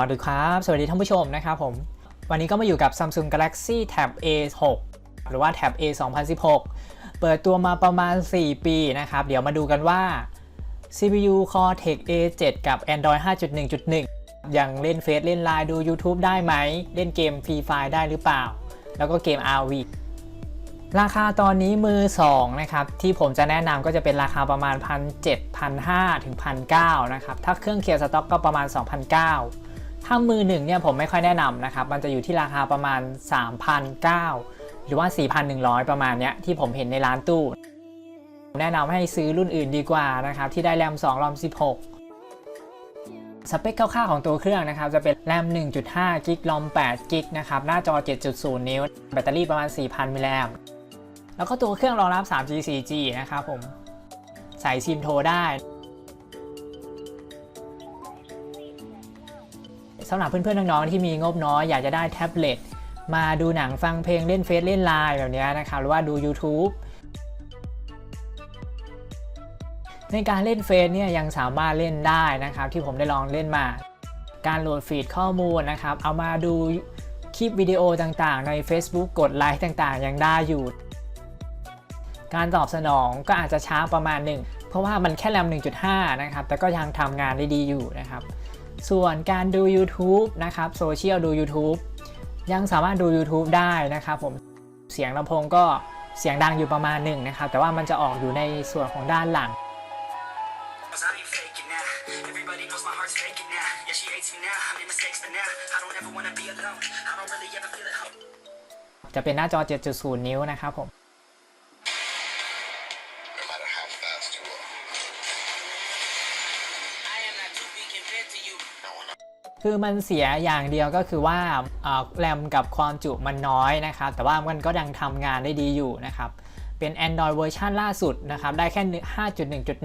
วัสดีครับ สวัสดีท่านผู้ชมนะครับผม วันนี้ก็มาอยู่กับ Samsung Galaxy Tab A6 หรือว่า Tab A 2016 เปิดตัวมาประมาณ 4 ปีนะครับ เดี๋ยวมาดูกันว่า CPU Cortex A7 กับ Android 5.1.1 ยังเล่นเฟซเล่นไลน์ดู YouTube ได้ไหม เล่นเกม Free Fire ได้หรือเปล่า แล้วก็เกม RV ราคาตอนนี้มือ 2 นะครับ ที่ผมจะแนะนำก็จะเป็นราคาประมาณ 1,700 1,500ถึง1,900นะครับ ถ้าเครื่องเคลียร์สต็อกก็ประมาณ 2,900 ถ้ามือหนึ่งเนี่ยผมไม่ค่อยแนะนำนะครับ มันจะอยู่ที่ราคาประมาณ3,900หรือว่า 4,100 ประมาณเนี้ยที่ผมเห็นในร้านตู้ แนะนำให้ซื้อรุ่นอื่นดีกว่านะครับ ที่ได้แรม 2 รอม 16 สเปคคร่าวๆของตัวเครื่องนะครับ จะเป็นแรม 1.5 กิก รอม 8 กิกนะครับ หน้าจอ 7.0 นิ้ว แบตเตอรี่ประมาณ 4,000 มิลลิแอมแล้วก็ตัวเครื่องรองรับ 3G 4G นะครับผม ใส่ซิมโทรได้ สำหรับเพื่อนๆน้องๆที่มีงบน้อยอยากจะได้แท็บเล็ตมาดูหนังฟังเพลงเล่นเฟซเล่นไลน์แบบนี้นะครับหรือว่าดู YouTube ในการเล่นเฟซเนี่ยยังสามารถเล่นได้นะครับที่ผมได้ลองเล่นมา การโหลดฟีดข้อมูลนะครับเอามาดูคลิปวิดีโอต่างๆ ใน Facebook กดไลค์ต่างๆ ยังได้อยู่ การตอบสนองก็อาจจะช้าประมาณหนึ่งเพราะว่ามันแค่แรม1.5 นะครับ แต่ก็ยังทำงานได้ดีอยู่นะครับ ส่วนการดู YouTube นะครับโซเชียลดู YouTube ยังสามารถดู YouTube ได้นะครับผมเสียงลำโพงก็เสียงดังอยู่ประมาณหนึ่งนะครับ แต่ว่ามันจะออกอยู่ในส่วนของด้านหลัง Cause I ain't faking now. Everybody knows my heart's faking now. Yeah, she hates me now. I made mistakes, but now I don't ever wanna be alone. I don't really ever feel at home. จะเป็นหน้าจอ 7.0 นิ้วนะครับผม คือมันเสียอย่างเดียวก็คือว่าแรมกับความจุมันน้อยนะครับ แต่ว่ามันก็ยังทำงานได้ดีอยู่นะครับ เป็น Android เวอร์ชันล่าสุดนะครับ ได้แค่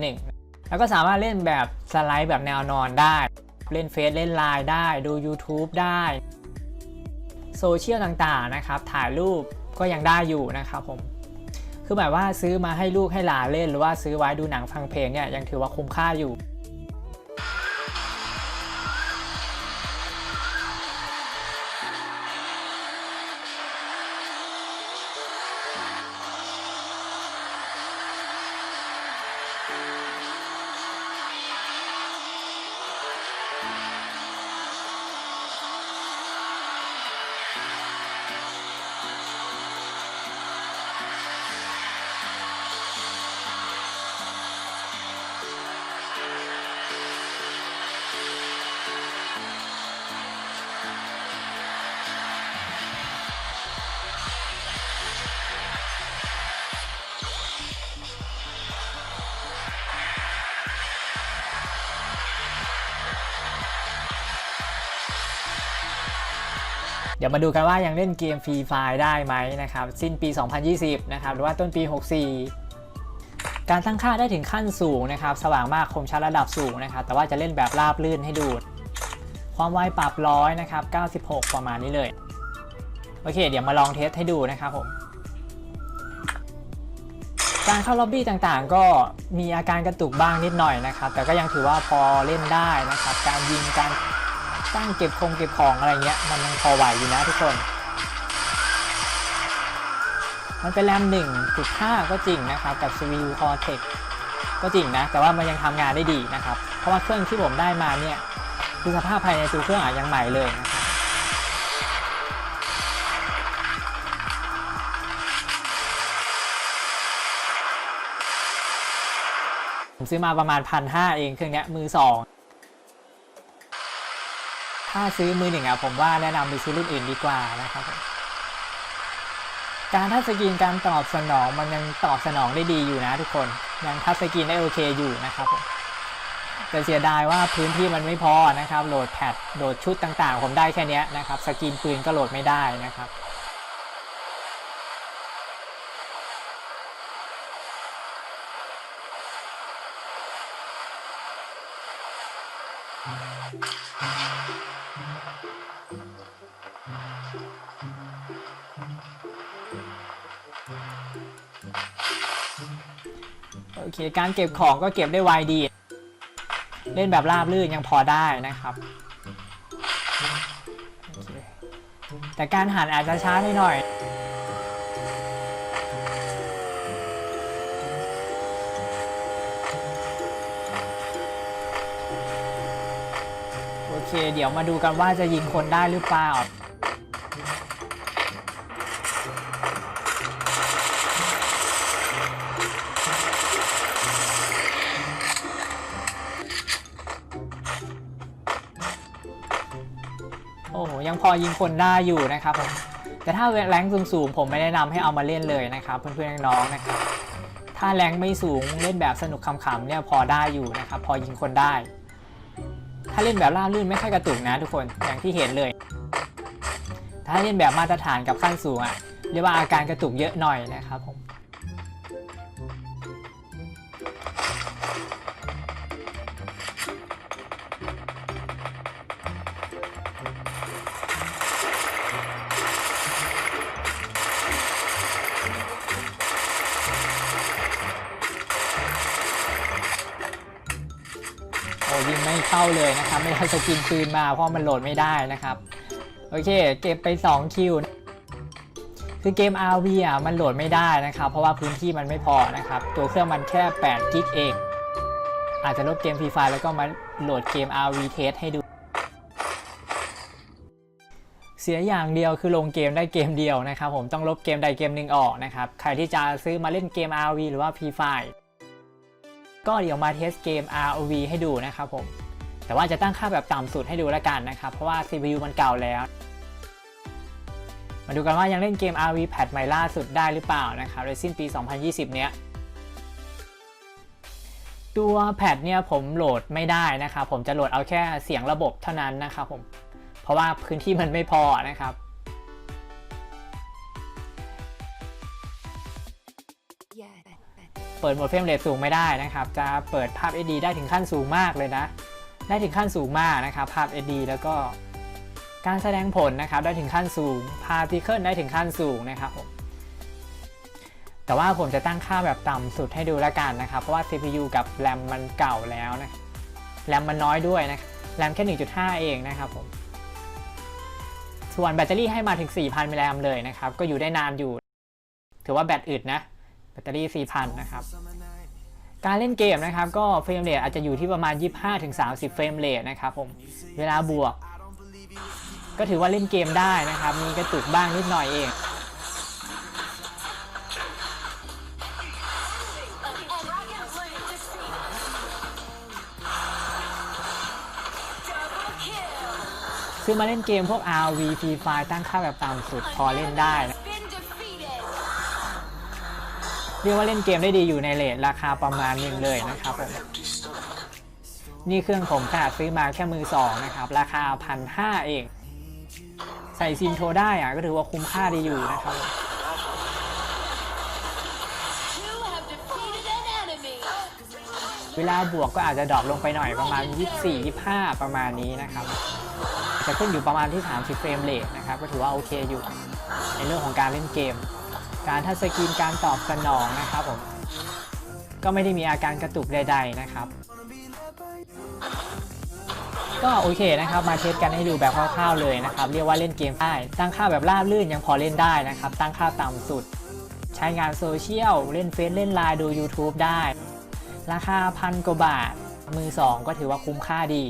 5.1.1 แล้วก็สามารถเล่นแบบสไลด์แบบแนวนอนได้ เล่นเฟซเล่นไลน์ได้ ดู YouTube ได้โซเชียลต่างๆนะครับ ถ่ายรูปก็ยังได้อยู่นะครับผม คือแบบว่าซื้อมาให้ลูกให้หลานเล่น หรือว่าซื้อไว้ดูหนังฟังเพลงเนี่ยยังถือว่าคุ้มค่าอยู่ เดี๋ยวมาดูกันว่ายังเล่นเกมฟรีไฟได้ไหมนะครับ สิ้นปี 2020 นะครับ หรือว่าต้นปี 64 การตั้งค่าได้ถึงขั้นสูงนะครับ สว่างมากคมชัดระดับสูงนะครับ แต่ว่าจะเล่นแบบราบลื่นให้ดูความไวปรับร้อยนะครับ 96 ประมาณนี้เลย โอเค เดี๋ยวมาลองเทสให้ดูนะครับผมการเข้าล็อบบี้ต่างๆ ก็มีอาการกระตุกบ้างนิดหน่อยนะครับ แต่ก็ยังถือว่าพอเล่นได้นะครับ การยิงการ ตั้งเก็บคงเก็บของอะไรเงี้ยมันยังพอไหวอยู่นะทุกคน มันเป็นแรม1.5 ก็จริงนะครับ กับ CPU Cortex ก็จริงนะ แต่ว่ามันยังทำงานได้ดีนะครับ เพราะว่าเครื่องที่ผมได้มาเนี่ยคือสภาพภายในตัวเครื่องอะยังใหม่เลยนะครับผมซื้อมาประมาณพันห้าเองเครื่องเนี้ยมือสอง ถ้าซื้อมือหนึ่งอะผมว่าแนะนำไปซื้อรุ่นอื่นดีกว่านะครับผมการทัชสกรีนการตอบสนองมันยังตอบสนองได้ดีอยู่นะทุกคน ยังทัชสกรีนได้โอเคอยู่นะครับผมแต่เสียดายว่าพื้นที่มันไม่พอนะครับ โหลดแพดโหลดชุดต่างๆ ผมได้แค่นี้นะครับ สกรีนปืนก็โหลดไม่ได้นะครับ โอเค การเก็บของก็เก็บได้ไวดี เล่นแบบราบลื่นยังพอได้นะครับ แต่การหันอาจจะช้าหน่อยโอเคเดี๋ยวมาดูกันว่าจะยิงคนได้หรือเปล่า ยังพอยิงคนได้อยู่นะครับผมแต่ถ้าแรงสูงๆผมไม่แนะนำให้เอามาเล่นเลยนะครับ เพื่อนๆน้องๆนะครับถ้าแรงไม่สูงเล่นแบบสนุกขำๆเนี่ยพอได้อยู่นะครับ พอยิงคนได้ ถ้าเล่นแบบล่าลื่นไม่ค่อยกระตุกนะทุกคนอย่างที่เห็นเลย ถ้าเล่นแบบมาตรฐานกับขั้นสูงอะ่ะเรียกว่าอาการกระตุกเยอะหน่อยนะครับผม อ้ยิงไม่เข้าเลยนะครับ ไม่ได้สกินปืนมาเพราะมันโหลดไม่ได้นะครับ โอเค เก็บไป 2 คิว คือเกม RV อะมันโหลดไม่ได้นะครับ เพราะว่าพื้นที่มันไม่พอนะครับ ตัวเครื่องมันแค่8กิกเอง อาจจะลบเกมฟรีไฟแล้วก็มาโหลดเกม RV เทสให้ดู เสียอย่างเดียวคือลงเกมได้เกมเดียวนะครับ ผมต้องลบเกมใดเกมหนึ่งออกนะครับ ใครที่จะซื้อมาเล่นเกม RV หรือว่า Free Fire ก็เดี๋ยวมาเทสเกม ROV ให้ดูนะครับผม แต่ว่าจะตั้งค่าแบบต่ำสุดให้ดูแล้วกันนะครับ เพราะว่า CPU มันเก่าแล้ว มาดูกันว่ายังเล่นเกม ROV แพทใหม่ล่าสุดได้หรือเปล่านะครับในสิ้นปี 2020 เนี้ยตัวแพทเนี่ยผมโหลดไม่ได้นะครับผมจะโหลดเอาแค่เสียงระบบเท่านั้นนะครับผมเพราะว่าพื้นที่มันไม่พอนะครับ เปิดโหมดเฟรมเรทสูงไม่ได้นะครับ จะเปิดภาพ SD ได้ถึงขั้นสูงมากเลยนะ ได้ถึงขั้นสูงมากนะครับ ภาพ SD แล้วก็การแสดงผลนะครับได้ถึงขั้นสูง พาร์ติเคิลได้ถึงขั้นสูงนะครับผมแต่ว่าผมจะตั้งค่าแบบต่ำสุดให้ดูแล้วกันนะครับ เพราะว่า CPU กับแรมมันเก่าแล้วนะแรมมันน้อยด้วยนะแรมแค่ 1.5 เองนะครับผม ส่วนแบตเตอรี่ให้มาถึง 4,000มิลลิแอมเลยนะครับ ก็อยู่ได้นานอยู่ ถือว่าแบตอึดนะ แบตเตอรี่ 4,000 นะครับ การเล่นเกมนะครับ ก็เฟรมเรทอาจจะอยู่ที่ประมาณ 25-30 เฟรมเรทนะครับผม เวลาบวก ก็ถือว่าเล่นเกมได้นะครับ มีกระตุกบ้างนิดหน่อยเองคือมาเล่นเกมพวก RV Free Fire ตั้งค่าแบบต่ำสุดพอเล่นได้นะ เรียกว่าเล่นเกมได้ดีอยู่ในเลทราคาประมาณหนึงเลยนะครับผมนี่เครื่องผมขนาดซื้อมาแค่มือสองนะครับ ราคาพันห้าเอง ใส่ซินโทรได้อะก็ถือว่าคุ้มค่าดีอยู่นะครับเวลาบวกก็อาจจะดรอปลงไปหน่อยประมาณ 24-25 ประมาณนี้นะครับ จะขึ้นอยู่ประมาณที่ 30 เฟรมเรทนะครับ ก็ถือว่าโอเคอยู่ ในเรื่องของการเล่นเกม การทัชสกรีนการตอบสนองนะครับผมก็ไม่ได้มีอาการกระตุกใด ๆนะครับ ก็โอเคนะครับมาเทสกันให้ดูแบบคร่าวๆเลยนะครับ เรียกว่าเล่นเกมได้ตั้งค่าแบบราบลื่นยังพอเล่นได้นะครับ ตั้งค่าต่ำสุด ใช้งานโซเชียลเล่นเฟซเล่นไลน์ดู YouTube ได้ ราคาพันกว่าบาทมือสองก็ถือว่าคุ้มค่าดี